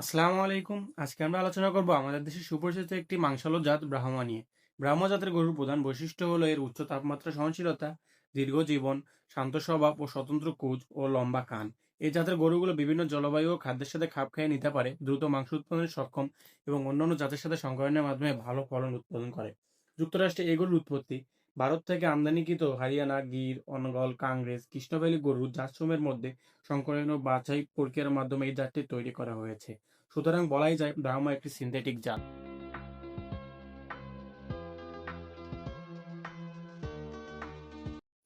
আসসালামু আলাইকুম। আজকে আমরা আলোচনা করব আমাদের দেশের সুপরিচিত একটি মাংসালো জাত ব্রাহ্মা নিয়ে। ব্রাহ্মা জাতের গরুর প্রধান বৈশিষ্ট্য হলো এর উচ্চ তাপমাত্রা, সহনশীলতা, দীর্ঘ জীবন, শান্ত স্বভাব ও স্বতন্ত্র কুচ ও লম্বা কান। এই জাতের গরুগুলো বিভিন্ন জলবায়ু ও খাদ্যের সাথে খাপ খাইয়ে নিতে পারে, দ্রুত মাংস উৎপাদনে সক্ষম এবং অন্যান্য জাতের সাথে সংকরণের মাধ্যমে ভালো ফলন উৎপাদন করে। যুক্তরাষ্ট্রে এই গরুর উৎপত্তি ভারত থেকে আমদানিকৃত হরিয়ানা, গির, অনগল কাংগ্রেস কৃষ্ণভ্যালি গরু জাতসমূহের মধ্যে সংকরণ ও বাছাই প্রক্রিয়ার মাধ্যমে এই জাতটি তৈরি করা হয়েছে। সুতরাং বলাই যায়, ব্রাহ্মা একটি সিনথেটিক জাত।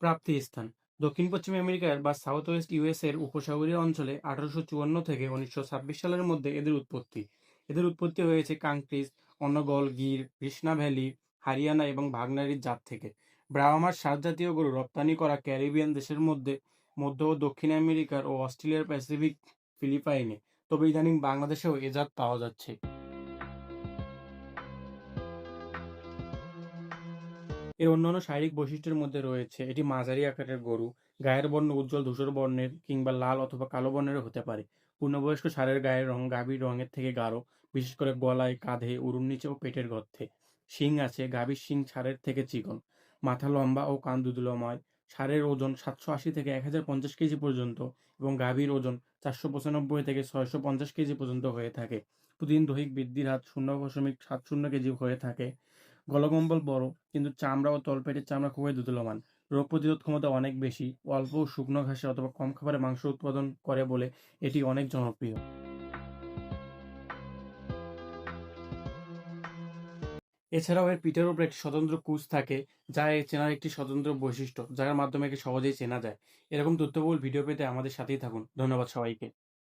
প্রাপ্তি স্থান দক্ষিণ পশ্চিম আমেরিকার বা সাউথ ওয়েস্ট ইউএস এর উপসাগরীয় অঞ্চলে আঠারোশো চুয়ান্ন থেকে উনিশশো ছাব্বিশ সালের মধ্যে এদের উৎপত্তি। এদের উৎপত্তি হয়েছে কাংক্রিস অনগল, গির কৃষ্ণা ভ্যালি হারিয়ানা এবং ভাগনারির জাত থেকে। ব্রাহ্মার সাত জাতীয় গরু রপ্তানি করা ক্যারিবিয়ান দেশের মধ্যে মধ্য ও দক্ষিণ আমেরিকার ও অস্ট্রেলিয়ার প্যাসিফিক ফিলিপাইনে। তবে ইদানিং বাংলাদেশেও এ জাত পাওয়া যাচ্ছে। এর অন্যান্য শারীরিক বৈশিষ্ট্যের মধ্যে রয়েছে এটি মাঝারি আকারের গরু, গায়ের বর্ণ উজ্জ্বল ধূসর বর্ণের কিংবা লাল অথবা কালো বর্ণের হতে পারে। পূর্ণবয়স্ক ষাঁড়ের গায়ের রং গাভীর রঙের থেকে গাঢ়, বিশেষ করে গলায়, কাঁধে, উরুর নিচে ও পেটের গর্থে শিং আছে, গাভীর শিং ষাঁড়ের থেকে চিকন। মাথা লম্বা ও কান দুদুলময়। ষাঁড়ের ওজন সাতশো আশি থেকে এক হাজার পঞ্চাশ কেজি পর্যন্ত এবং গাভীর ওজন চারশো পঁচানব্বই থেকে ছয়শো পঞ্চাশ কেজি পর্যন্ত হয়ে থাকে। প্রতিদিন দৈহিক বৃদ্ধির হার শূন্য দশমিক সাত শূন্য কেজি হয়ে থাকে। গলকম্বল বড়, কিন্তু চামড়া ও তলপেটের চামড়া খুবই দুদুলমান। রোগ প্রতিরোধ ক্ষমতা অনেক বেশি। অল্প শুকনো ঘাসে অথবা কম খাবারে মাংস উৎপাদন করে বলে এটি অনেক জনপ্রিয়। এছাড়াও এর পিঠের উপরে একটি স্বতন্ত্র কুচ থাকে, যা এর চেনার একটি স্বতন্ত্র বৈশিষ্ট্য, যার মাধ্যমে একে সহজেই চেনা যায়। এরকম তথ্যবহুল ভিডিও পেতে আমাদের সাথেই থাকুন। ধন্যবাদ সবাইকে।